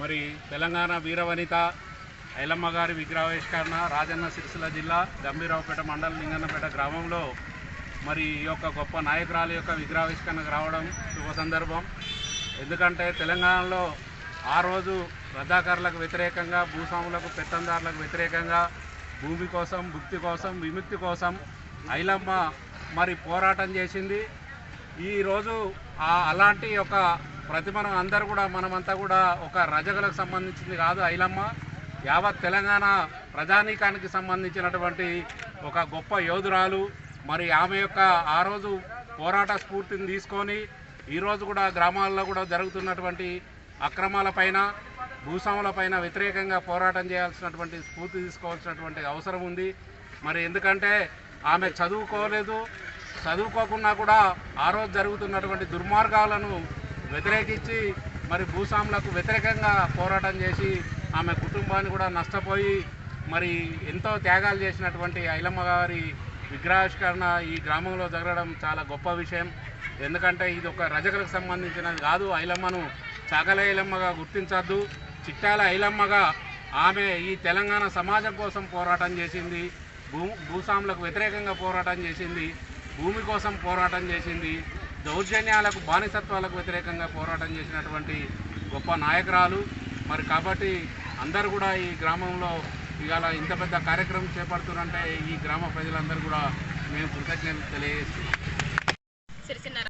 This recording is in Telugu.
మరి తెలంగాణ వీరవనిత ఐలమ్మ గారి విగ్రహావిష్కరణ రాజన్న సిరిసిల్ల జిల్లా గంభీరావుపేట మండలం లింగన్నపేట గ్రామంలో మరి ఈ యొక్క గొప్ప నాయకురాలు యొక్క విగ్రహావిష్కరణకు రావడం శుభ సందర్భం. ఎందుకంటే తెలంగాణలో ఆ రోజు రద్దాకారులకు వ్యతిరేకంగా భూస్వాములకు పెత్తందారులకు వ్యతిరేకంగా భూమి కోసం భుక్తి కోసం విముక్తి కోసం ఐలమ్మ మరి పోరాటం చేసింది. ఈరోజు అలాంటి ఒక ప్రతి మనం అందరూ కూడా మనమంతా కూడా ఒక రజకులకు సంబంధించింది కాదు ఐలమ్మ. యావత్ తెలంగాణ ప్రజానీకానికి సంబంధించినటువంటి ఒక గొప్ప యోధురాలు. మరి ఆమె యొక్క ఆ రోజు పోరాట స్ఫూర్తిని తీసుకొని ఈరోజు కూడా గ్రామాల్లో కూడా జరుగుతున్నటువంటి అక్రమాలపైన భూస్వాములపైన వ్యతిరేకంగా పోరాటం చేయాల్సినటువంటి స్ఫూర్తి తీసుకోవాల్సినటువంటి అవసరం ఉంది. మరి ఎందుకంటే ఆమె చదువుకోలేదు. చదువుకోకుండా కూడా ఆ రోజు జరుగుతున్నటువంటి దుర్మార్గాలను వ్యతిరేకించి మరి భూస్వాములకు వ్యతిరేకంగా పోరాటం చేసి ఆమె కుటుంబాన్ని కూడా నష్టపోయి మరి ఎంతో త్యాగాలు చేసినటువంటి ఐలమ్మ గారి విగ్రహావిష్కరణ ఈ గ్రామంలో జరగడం చాలా గొప్ప విషయం. ఎందుకంటే ఇది ఒక రజకులకు సంబంధించినది కాదు. ఐలమ్మను చాకల ఐలమ్మగా గుర్తించద్దు. చిట్టాల ఐలమ్మగా ఆమె ఈ తెలంగాణ సమాజం కోసం పోరాటం చేసింది. భూ భూస్వాములకు వ్యతిరేకంగా పోరాటం చేసింది. భూమి కోసం పోరాటం చేసింది. దౌర్జన్యాలకు బానిసత్వాలకు వ్యతిరేకంగా పోరాటం చేసినటువంటి గొప్ప నాయకురాలు. మరి కాబట్టి అందరూ కూడా ఈ గ్రామంలో ఇవాళ ఇంత పెద్ద కార్యక్రమం చేపడుతున్నారంటే ఈ గ్రామ ప్రజలందరూ కూడా మేము కృతజ్ఞతలు తెలియజేస్తున్నాం.